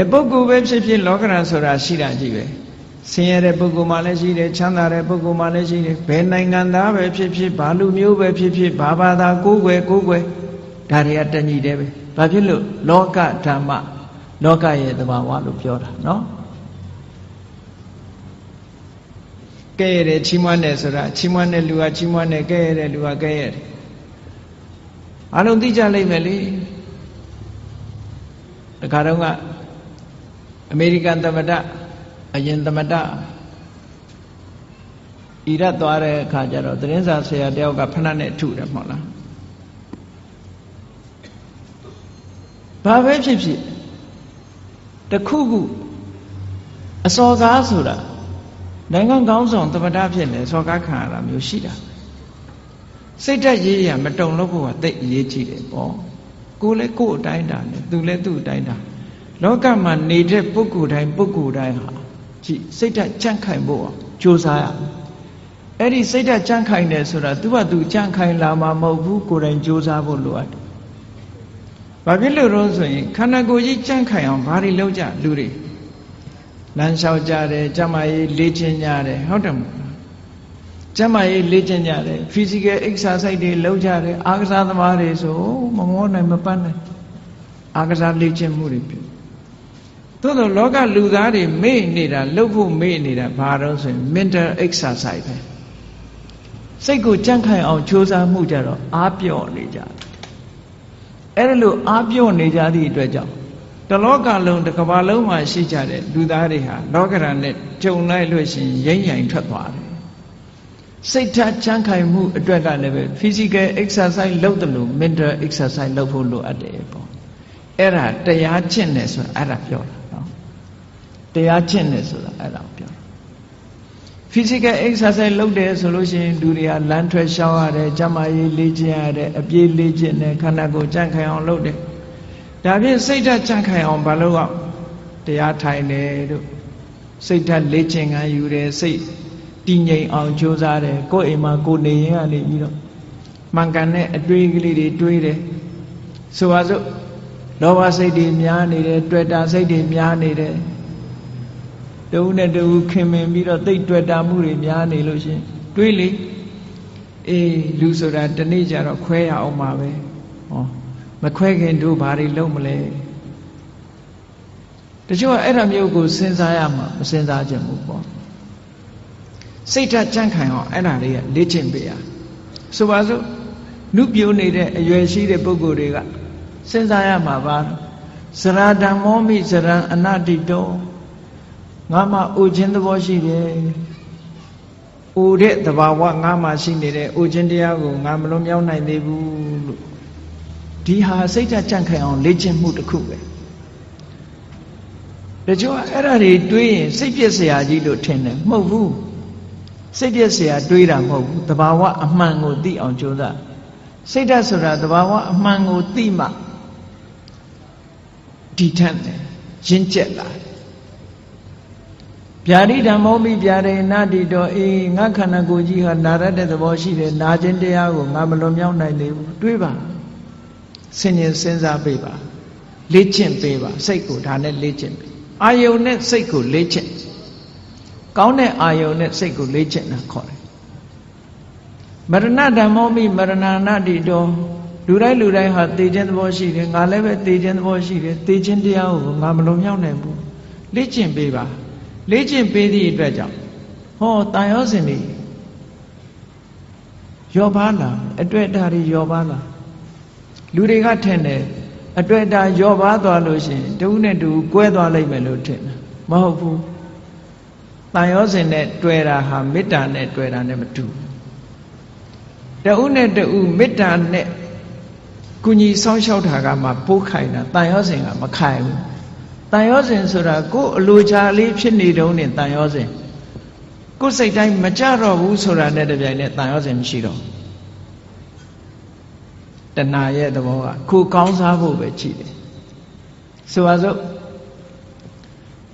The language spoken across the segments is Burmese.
ယ်ပုဂ္ဂိုလ်ပဲဖြစ်ဖြစ်လောကရန်ဆိုတာရှိတာကြည့်ပဲဆင်းရဲတဲ့ပုဂ္ဂိုလ်မှလည်းရှိတယ်ချမ်းသာတဲ့ပုဂ္ဂိုလ်မှလည်းရှိတယ်ဘယ်နိုင်ငံသားပဲဖြစ်ဖြစ်ဘာလူမျိုးပဲဖြစ်ဖြစ်ဘာဘာသာကိုးကွယ်ကိုးကွယ်ဒါတွေကတညီတယ်ပဲဘာဖြစ်လို့လောကဓမ္မလောကရဲ့သဘာဝလို့ပြောတာနော်ကဲရတယ်ချီးမွမ်းတယ်ဆိုတာချီးမွမ်းတဲ့လူကချီးမွမ်းတယ်ကဲရတဲ့လူကကဲရတယ်အလုံးသိကြလိမ့်မယ်လေတခါတော့က အမေရိကန်သမ္မတအရင်သမ္မတဣရတ်သွားတဲ့အခါကျတော့သတင်းစာဆရာတယောက်ကဖဏနဲ့ထုတယ်မဟုတ်လားဘာပဲဖြစ်ဖြစ်တခုခုအစော်ကားဆိုတာနိုင်ငံကောင်းဆောင်သမ္မတဖြစ်နေစော်ကားခံရတာမျိုးရှိတာစိတ်ဓာတ်ရေးရမတုံလို့ဖို့ကတိတ်အရေးကြီးတယ်ပေါ့ကိုယ်လည်းကိုယ်အတိုင်းတာနဲ့သူလည်းသူ့အတိုင်းတာ လောကမှာနေတဲ့ပုဂ္ဂိုလ်တိုင်းပုဂ္ဂိုလ်တိုင်းဟာကြည့်စိတ်ဓာတ်ကြန့်ခိုင်ဖို့ကြိုးစားရအဲ့ဒီစိတ်ဓာတ်ကြန့်ခိုင်တယ်ဆိုတာသူကသူကြန့်ခိုင်လာမှာမဟုတ်ဘူးကိုယ်တိုင်ကြိုးစားဖို့လိုအပ်တယ်။ဘာဖြစ်လို့လဲဆိုရင်ခန္ဓာကိုယ်ကြီးကြန့်ခိုင်အောင်ဘာတွေလုပ်ကြလူတွေလမ်းလျှောက်ကြတယ်ကျမကြီးလေ့ကျင့်ကြတယ်ဟုတ်တယ်မဟုတ်လားကျမကြီးလေ့ကျင့်ကြတယ် physical exercise တွေလုပ်ကြတယ်အားကစားသမားတွေဆိုမမောနိုင်မပန်းနိုင်အားကစားလေ့ကျင့်မှုတွေပြု သို့သောလောကလူသားတွေမေ့နေတာလှုပ်ဖို့မေ့နေတာဘာတော့ဆိုရင် mental exercise ပဲစိတ်ကိုကြန့်ခိုင်အောင်ကြိုးစားမှုကြတော့အားပြော့နေကြတယ်အဲ့ဒါလို့အားပြော့နေကြသည့်အတွက်ကြောင့်တလောကလုံးတစ်ကမ္ဘာလုံးမှာရှိကြတဲ့လူသားတွေဟာလောကရန်နဲ့ကြုံလိုက်လို့ရှိရင်ရိမ့်ရိုင်ထွက်သွားတယ်စိတ်ဓာတ်ချမ်းခိုင်မှုအတွက်ကလည်းပဲ physical exercise လုပ်တယ်လို့ mental exercise လုပ်ဖို့လိုအပ်တယ်ပေါ့အဲ့ဒါတရားကျင့်တယ်ဆိုတာအဲ့ဒါပြောတာနော် တရားကျင့်တယ်ဆိုတာအဲ့ဒါပြောတာ physical exercise လုပ်တယ်ဆိုလို့ရှိရင်လူတွေကလမ်းထွက်ရှောင်းရတယ်ကျမကြီးလေ့ကျင့်ရတယ်အပြေးလေ့ကျင့်တယ်ခန္ဓာကိုယ်ကြန့်ခိုင်အောင်လုပ်တယ်ဒါဖြင့်စိတ်ဓာတ်ကြန့်ခိုင်အောင်ဘာလို့အောင်တရားထိုင်တယ်တို့စိတ်ဓာတ်လေ့ကျင့်ခံယူတယ်စိတ်တည်ငြိမ်အောင်ကြိုးစားတယ်ကိုယ်အိမ်မှာကိုယ်နေရင်ကနေပြီးတော့မှန်ကန်တဲ့အတွေးကလေးတွေတွေးတယ်ဆိုပါစို့လောဘစိတ်တွေများနေတယ်တွေ့တာစိတ်တွေများနေတယ် တဦးနဲ့တဦးခင်မင်ပြီးတော့တိတ်တွေ့တာမှုတွေများနေလို့ရှင်တွေးလေအေးလူဆိုတာတနေ့ကျတော့ခွဲရအောင်ပါပဲဟောမခွဲခင်တို့ဘာတွေလုပ်မလဲတချို့ကအဲ့ဒါမျိုးကိုစဉ်းစားရမှာမစဉ်းစားခြင်းဘူးပေါ့စိတ်ဓာတ်ကြန့်ခိုင်အောင်အဲ့ဒါတွေကလေ့ကျင့်ပေးရဆိုပါစို့နုပြိုးနေတဲ့အရွယ်ရှိတဲ့ပုဂ္ဂိုလ်တွေကစဉ်းစားရမှာပါဇရာဓမ္မောမိဇရံအနတိတော ငါမှအိုခြင်းသဘောရှိတယ်။အိုတဲ့သဘာဝငါမှရှိနေတဲ့အိုခြင်းတရားကိုငါမလွန်မြောက်နိုင်သေးဘူးလို့ဒီဟာစိတ်ဓာတ်ကြန့်ခိုင်အောင်လေ့ကျင့်မှုတစ်ခုပဲ။တချို့ကအဲ့ဒါတွေတွေးရင်စိတ်ပြည့်စရာကြီးလို့ထင်တယ်မဟုတ်ဘူး။စိတ်ပြည့်စရာတွေးတာမဟုတ်ဘူး။သဘာဝအမှန်ကိုသိအောင်ကြိုးစား။စိတ်ဓာတ်ဆိုတာသဘာဝအမှန်ကိုသိမှဒီထက်တယ်ရင့်ကျက်လာတယ် ဗျာတိဓမ္မောမိဗျာရေနာတိတောအေးငါခန္ဓာကိုယ်ကြီးဟာနာရတဲ့သဘောရှိတယ်နာခြင်းတရားကိုငါမလွန်မြောက်နိုင်သေးဘူးတွေးပါဆင်ញင်စဉ်းစားပေးပါလေ့ကျင့်ပေးပါစိတ်ကိုဒါနဲ့လေ့ကျင့်ပေးအာယုန်နဲ့စိတ်ကိုလေ့ကျင့်ကောင်းတဲ့အာယုန်နဲ့စိတ်ကိုလေ့ကျင့်တာခေါ်တယ်မရဏဓမ္မောမိမရဏနာတိတောလူတိုင်းလူတိုင်းဟာသိခြင်းသဘောရှိတယ်ငါလည်းပဲသိခြင်းသဘောရှိတယ်သိခြင်းတရားကိုငါမလွန်မြောက်နိုင်ဘူးလေ့ကျင့်ပေးပါ လေ့ကျင့်ပေးသည့်အတွက်ကြောင့်ဟောတန်ရောစင်တွေယောပါလာအတွေ့အတာတွေယောပါလာလူတွေကထင်တယ်အတွေ့အတာယောပါသွားလို့ရှိရင်တူနဲ့တူကွဲသွားလိမ့်မယ်လို့ထင်တယ်မဟုတ်ဘူးတန်ရောစင်နဲ့တွေ့တာဟာမေတ္တာနဲ့တွေ့တာနဲ့မတူတဦးနဲ့တဦးမေတ္တာနဲ့ကုညီဆောင်းလျှောက်တာကမှပိုးခိုင်တာတန်ရောစင်ကမခိုင်ဘူး တန်ရောစင်ဆိုတာကိုယ်အလိုချလေးဖြစ်နေတုံးနဲ့တန်ရောစင်ကိုယ်စိတ်တိုင်းမကြတော့ဘူးဆိုတာနဲ့တပြိုင်နက်တန်ရောစင်မရှိတော့တဏှာရဲ့သဘောကခုကောင်းစားဖို့ပဲကြည့်တယ်ဆိုပါစို့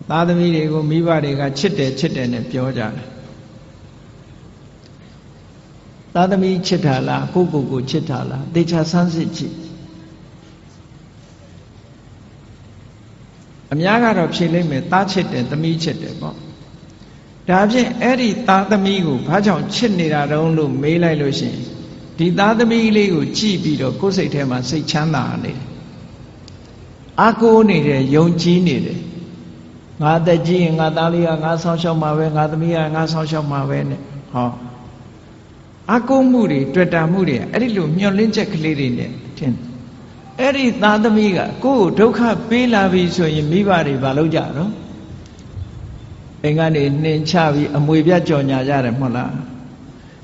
သားသမီးတွေကိုမိဘတွေကချစ်တယ်ချစ်တယ်နဲ့ပြောကြတယ်သားသမီးချစ်တာလားကိုကိုကိုချစ်တာလားသေချာဆန်းစစ်ကြည့် အများကတော့ဖြေလိုက်မယ်သားချစ်တယ်သမီးချစ်တယ်ပေါ့ဒါဖြင့်အဲ့ဒီသားသမီးကိုဘာကြောင့်ချစ်နေတာတုံးလို့မေးလိုက်လို့ရှိရင်ဒီသားသမီးလေးကိုကြည့်ပြီးတော့ကိုယ်စိတ်ထဲမှာစိတ်ချမ်းသာနေတယ်အာကိုနေတယ်ယုံကြည်နေတယ်ငါတက်ကြည့်ရင်ငါသားလေးကငါဆောင်းရှောက်မှာပဲငါသမီးကငါဆောင်းရှောက်မှာပဲနဲ့ဟောအာကိုမှုတွေတွေ့တာမှုတွေအဲ့ဒီလိုမျောလင်းချက်ကလေးတွေနဲ့ထင် အဲ့ဒီသားသမီးကကိုယ့်ကိုဒုက္ခပေးလာပြီဆိုရင်မိဘတွေဘာလုပ်ကြတော့အိမ်ကနေနှင်ချပြီးအမွေပြကြော်ညာကြတယ်မဟုတ်လား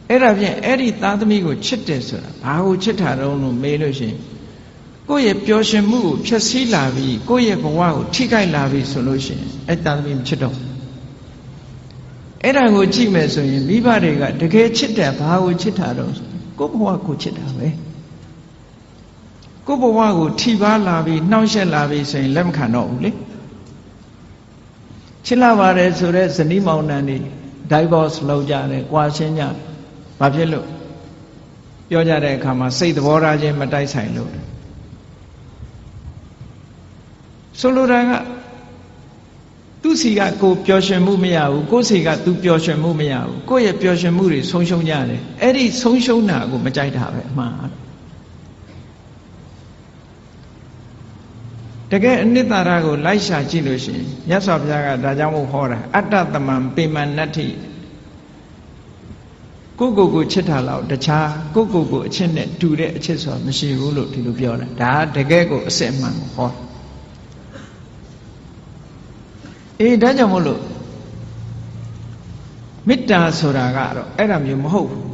အဲ့ဒါဖြင့်အဲ့ဒီသားသမီးကိုချစ်တယ်ဆိုတာဘာကိုချစ်တာတုံးလို့မေးလို့ရှိရင်ကိုယ့်ရဲ့ပျော်ရွှင်မှုကိုဖျက်ဆီးလာပြီးကိုယ့်ရဲ့ဘဝကိုထိခိုက်လာပြီးဆိုလို့ရှိရင်အဲ့သားသမီးမချစ်တော့အဲ့ဒါကိုကြည့်မယ်ဆိုရင်မိဘတွေကတကယ်ချစ်တယ်ဘာကိုချစ်တာတော့ကိုယ့်ဘဝကိုချစ်တာပဲ ကိုယ့်ဘဝကိုထိပါလာပြီးနှောင့်ယှက်လာပြီးဆိုရင်လက်မခံတော့ဘူးလေချစ်လာပါတယ်ဆိုတော့ဇနီးမောင်နှံတွေ divorce လုပ်ကြတယ်၊ကွာရှင်းကြတယ်။ဘာဖြစ်လို့ပြောကြတဲ့အခါမှာစိတ်သဘောထားချင်းမတိုက်ဆိုင်လို့ဆိုလိုတာကသူ့စီကကိုပျော်ရွှင်မှုမရဘူးကိုယ့်စီကသူပျော်ရွှင်မှုမရဘူးကိုယ့်ရဲ့ပျော်ရွှင်မှုတွေဆုံးရှုံးကြတယ်အဲ့ဒီဆုံးရှုံးတာကိုမကြိုက်တာပဲအမှား တကယ်အနှစ်သာရကိုလိုက်ရှာကြည့်လို့ရှိရင်မြတ်စွာဘုရားကဒါကြောင့်မို့ဟောတာအတ္တသမံပေမနတ္ထိကိုကိုကိုချစ်တာလောက်တခြားကိုကိုကိုအချစ်နဲ့တူတဲ့အချစ်ဆိုတာမရှိဘူးလို့ဒီလိုပြောတာဒါတကယ်ကိုအစစ်အမှန်ကိုဟောအေးဒါကြောင့်မို့လို့မေတ္တာဆိုတာကတော့အဲ့ဒါမျိုးမဟုတ်ဘူး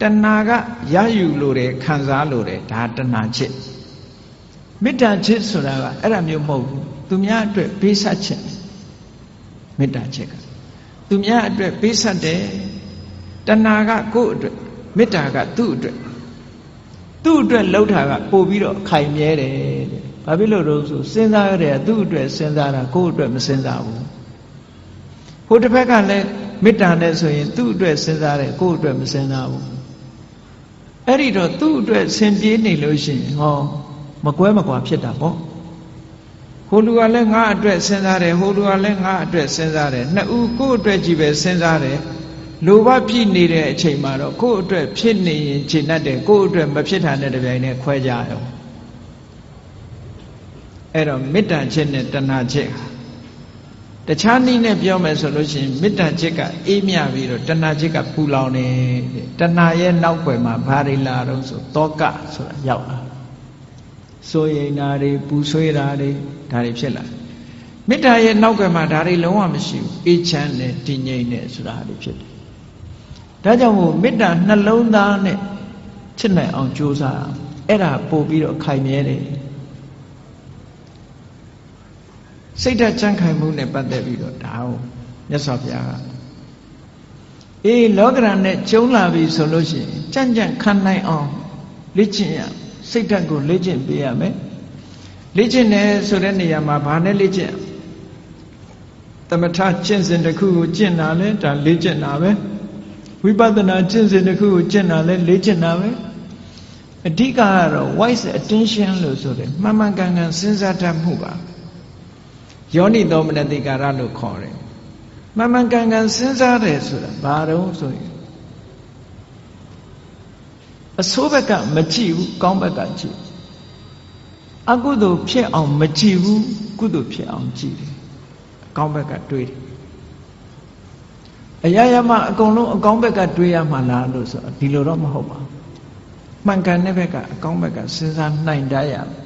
တဏှာကရယူလို့တယ်ခံစားလို့တယ်ဒါတဏှာချစ် မေတ္တာချစ်ဆိုတာကအဲ့ဒါမျိုးမဟုတ်ဘူးသူများအတွက်ပေးဆက်ခြင်းမေတ္တာချစ်ကသူများအတွက်ပေးဆက်တယ်တဏှာကကိုယ့်အတွက်မေတ္တာကသူ့အတွက်သူ့အတွက်လှုပ်တာကပို့ပြီးတော့ခိုင်မြဲတယ်တဲ့ဘာဖြစ်လို့လို့ဆိုစဉ်းစားရတဲ့သူ့အတွက်စဉ်းစားတာကိုယ့်အတွက်မစဉ်းစားဘူးဟိုတစ်ဖက်ကလည်းမေတ္တာနဲ့ဆိုရင်သူ့အတွက်စဉ်းစားတယ်ကိုယ့်အတွက်မစဉ်းစားဘူးအဲ့ဒီတော့သူ့အတွက်ဆင်ပြေးနေလို့ရှိရင်ဟော မကွဲမကွာဖြစ်တာပေါ့ဟိုလူကလည်းငါအတွက်စဉ်းစားတယ်ဟိုလူကလည်းငါအတွက်စဉ်းစားတယ်နှစ်ဦးကိုယ့်အတွက်ကြီးပဲစဉ်းစားတယ်လိုဘဖြစ်နေတဲ့အချိန်မှာတော့ကိုယ့်အတွက်ဖြစ်နေရင်ခြေနှက်တယ်ကိုယ့်အတွက်မဖြစ်တာနဲ့တပြိုင်တည်းခွဲကြရောအဲ့တော့မေတ္တာချက်နဲ့တဏှာချက်ဟာတခြားနည်းနဲ့ပြောမယ်ဆိုလို့ရှိရင်မေတ္တာချက်ကအေးမြပြီးတော့တဏှာချက်ကပူလောင်နေတဏှာရဲ့နောက်ွယ်မှာဘာတွေလာတော့ဆိုတောကဆိုတာရောက်လာ စိုးရိမ်တာတွေပူဆွေးတာတွေဒါတွေဖြစ်လာမေတ္တာရဲ့နောက်ကမှဒါတွေလုံးဝမရှိဘူးအေးချမ်းတယ်တည်ငြိမ်တယ်ဆိုတာတွေဖြစ်တယ်ဒါကြောင့်မို့မေတ္တာနှလုံးသားနဲ့ချစ်နိုင်အောင်ကြိုးစားအဲ့ဒါပို့ပြီးတော့ခိုင်မြဲတယ်စိတ်ဓာတ်ကြံ့ခိုင်မှုနဲ့ပတ်သက်ပြီးတော့ဒါကိုမြတ်စွာဘုရားကအေးလောကရန်နဲ့ကျုံလာပြီဆိုလို့ရှိရင်ကြံ့ကြံ့ခံနိုင်အောင်လေ့ကျင့်ရ စိတ်ဓာတ်ကိုလေ့ကျင့်ပေးရမယ်လေ့ကျင့်တယ်ဆိုတဲ့နေရာမှာဘာနဲ့လေ့ကျင့်သသမထကျင့်စဉ်တစ်ခုကိုကျင့်တာလဲဒါလေ့ကျင့်တာပဲဝိပဿနာကျင့်စဉ်တစ်ခုကိုကျင့်တာလဲလေ့ကျင့်တာပဲအဓိကကတော့ wise attention လို့ဆိုတယ်မှန်မှန်ကန်ကန်စဉ်းစားတတ်မှုပါယောနိသောမနတိကာရလို့ခေါ်တယ်မှန်မှန်ကန်ကန်စဉ်းစားတယ်ဆိုတာဘာတော့ဆိုရင် အဆိုးဘက်ကမကြည့်ဘူးကောင်းဘက်ကကြည့်အကုသိုလ်ဖြစ်အောင်မကြည့်ဘူးကုသိုလ်ဖြစ်အောင်ကြည့်တယ်အကောင်းဘက်ကတွေးတယ်အရာရာမှာအကုန်လုံးအကောင်းဘက်ကတွေးရမှာလားလို့ဆိုဒီလိုတော့မဟုတ်ပါဘူးမှန်ကန်တဲ့ဘက်ကအကောင်းဘက်ကစဉ်းစားနိုင်တတ်ရမယ်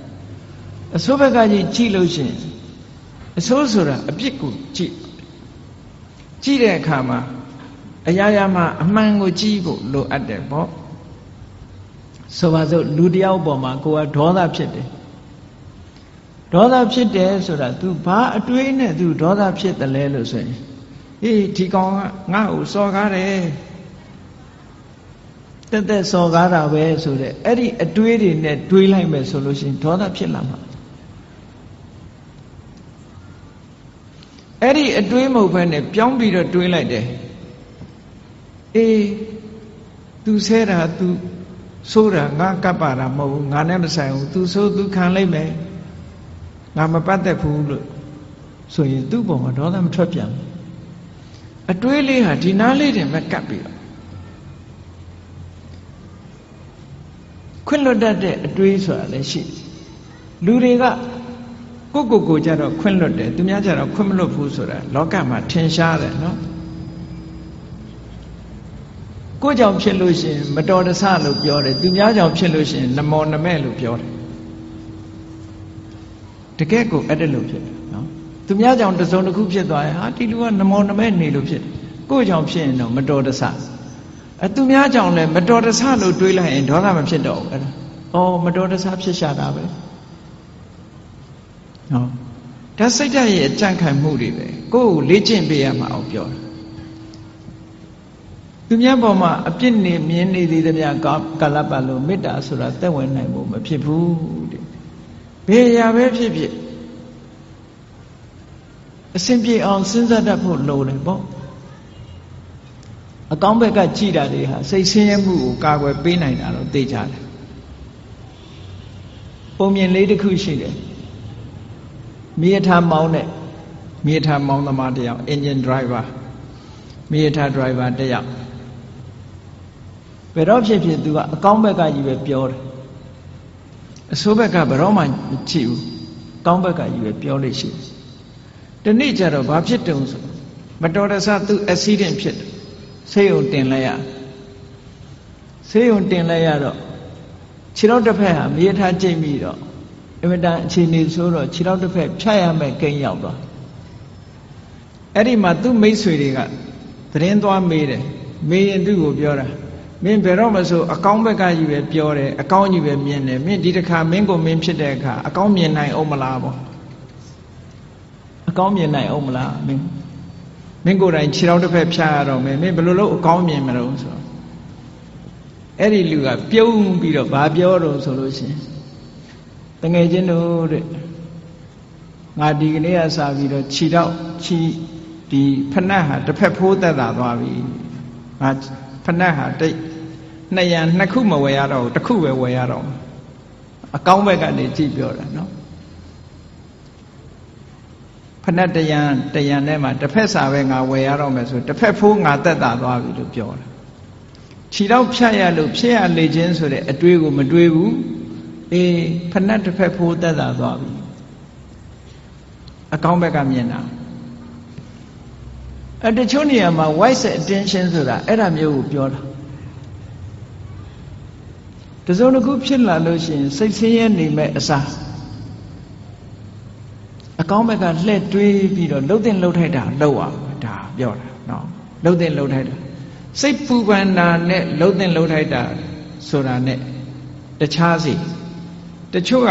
အဆိုးဘက်ကကြီးကြည့်လို့ရှိရင်အဆိုးဆိုတာအပြစ်ကိုကြည့်ကြည့်တဲ့အခါမှာအရာရာမှာအမှန်ကိုကြည့်ဖို့လိုအပ်တယ်ပေါ့ ဆိုပါစို့လူတယောက်ပေါ်မှာကိုကဒေါသဖြစ်တယ်ဒေါသဖြစ်တယ်ဆိုတာ तू ဘာအတွေးနဲ့ तू ဒေါသဖြစ်တယ်လဲလို့ဆိုရင်အေးဒီကောင်ကငါ့ကိုစော်ကားတယ်တက်တက်စော်ကားတာပဲဆိုတဲ့အဲ့ဒီအတွေးတွေနဲ့တွေးလိုက်မယ်ဆိုလို့ရှိရင်ဒေါသဖြစ်လာမှာအဲ့ဒီအတွေးမဟုတ်ဘဲနဲ့ပြောင်းပြီးတော့တွေးလိုက်တယ်အေး तू ဆဲတာ तू ဆိုးတာငါကပ်ပါတာမဟုတ်ဘူးငါနဲ့မဆိုင်ဘူး तू ဆိုး तू ခံလိုက်မယ်ငါမပတ်သက်ဘူးလို့ဆိုရင်သူ့ပုံမှာဒေါသမထွက်ပြန်ဘူးအတွေးလေးဟာဒီနားလေးတင်ပဲကပ်ပြီးတော့ခွင့်လွတ်တတ်တဲ့အတွေးဆိုတာလည်းရှိလူတွေကကိုကိုကိုကြတော့ခွင့်လွတ်တယ်သူများကြတော့ခွင့်မလွတ်ဘူးဆိုတာလောကမှာထင်ရှားတယ်နော် ကိုကြောင့်ဖြစ်လို့ရှိရင်မတော်တဆလို့ပြောတယ်သူများကြောင့်ဖြစ်လို့ရှိရင်နမောနမဲ့လို့ပြောတယ်တကယ်ကိုအဲ့ဒါလို့ဖြစ်တယ်နော်သူများကြောင့်တစုံတစ်ခုဖြစ်သွားရင်ဟာဒီလူကနမောနမဲ့နေလို့ဖြစ်တယ်ကိုကြောင့်ဖြစ်ရင်တော့မတော်တဆအသူများကြောင့်လည်းမတော်တဆလို့တွေးလိုက်ရင်ဒေါသမဖြစ်တော့ဘူးအဲ့ဒါအော်မတော်တဆဖြစ်ရှာတာပဲနော်ဒါစိတ်ဓာတ်ရဲ့အကြံခံမှုတွေပဲကိုယ်ကိုလေ့ကျင့်ပေးရမှာအောင်ပြောတာ သူများပေါ်မှာအပြစ်နေမြင်နေသေးသမျှကာလပတ်လို့မေတ္တာဆိုတာသက်ဝင်နိုင်ဖို့မဖြစ်ဘူးတဲ့ဘယ်ရာပဲဖြစ်ဖြစ်အစဉ်ပြေအောင်စဉ်းစားတတ်ဖို့လိုတယ်ပေါ့အကောင်းဘက်ကကြည်တာတွေဟာစိတ်ဆင်းရဲမှုကိုကာကွယ်ပေးနိုင်တာတော့သိကြတယ်ပုံမြင်လေးတစ်ခုရှိတယ်မြေထားမောင်းတဲ့မြေထားမောင်းသမားတယောက် engine driver မြေထား driver တယောက် ဘယ်တော့ဖြစ်ဖြစ်သူကအကောင်းဘက်ကကြီးပဲပြောတယ်အဆိုးဘက်ကဘယ်တော့မှမချစ်ဘူးကောင်းဘက်ကကြီးပဲပြောလို့ရှိတယ်ဒီနေ့ကျတော့ဘာဖြစ်တုံဆိုမတော်တဆသူ accident ဖြစ်တယ်ဆေးရုံတင်လိုက်ရဆေးရုံတင်လိုက်ရတော့ခြေထောက်တစ်ဖက်ဟာမြေထားကျိတ်ပြီးတော့အမတန်အခြေအနေဆိုတော့ခြေထောက်တစ်ဖက်ဖြတ်ရမယ်ကိန်းရောက်သွားအဲ့ဒီမှာသူ့မိတ်ဆွေတွေကသတင်းသွားမေးတယ်မေးရင်သူ့ကိုပြောတာ မင်းဘယ်တော့မှဆိုအကောင်းဘက်ကကြီးပဲပြောတယ်အကောင်းကြီးပဲမြင်တယ်မင်းဒီတစ်ခါမင်းကိုမင်းဖြစ်တဲ့အခါအကောင်းမြင်နိုင်အောင်မလားပေါ့အကောင်းမြင်နိုင်အောင်မလားမင်းမင်းကိုယ်တိုင်ခြေထောက်တစ်ဖက်ဖြားရတော့မယ်မင်းဘယ်လိုလုပ်အကောင်းမြင်မလို့ဆိုတော့အဲ့ဒီလူကပြုံးပြီးတော့ဘာပြောတော့ဆိုလို့ရှိရင်တငယ်ချင်းတို့တဲ့ငါဒီကနေ့ကစပြီးတော့ခြေထောက်ခြေဒီဖဏတ်ဟာတစ်ဖက်ဖိုးသက်သာသွားပြီငါ ဖဏတ်ဟာတိတ်နှစ်ရံနှစ်ခုမဝယ်ရတော့ဘူးတစ်ခုပဲဝယ်ရတော့အကောင်းဘက်ကနေကြည့်ပြောတာနော်ဖဏတ်တရံတရံထဲမှာတစ်ဖက်စာပဲငါဝယ်ရတော့မယ်ဆိုတစ်ဖက်ဖိုးငါသက်သာသွားပြီလို့ပြောတာခြေတော့ဖြတ်ရလို့ဖြစ်ရလေခြင်းဆိုတဲ့အတွေးကိုမတွေးဘူးအေးဖဏတ်တစ်ဖက်ဖိုးသက်သာသွားပြီအကောင်းဘက်ကမြင်တာ အဲတချို့နေရာမှာ wise attention ဆိုတာအဲ့ဒါမျိုးကိုပြောတာတစုံတစ်ခုဖြစ်လာလို့ရှိရင်စိတ်ဆင်းရဲနေမဲ့အစားအကောင်းဘက်ကလှည့်တွေးပြီးတော့လှုပ်တင်လှုပ်ထိုက်တာလှုပ်အောင်ဒါပြောတာနော်လှုပ်တင်လှုပ်ထိုက်တာစိတ်ပူပန်တာနဲ့လှုပ်တင်လှုပ်ထိုက်တာဆိုတာနဲ့တခြားစီတချို့က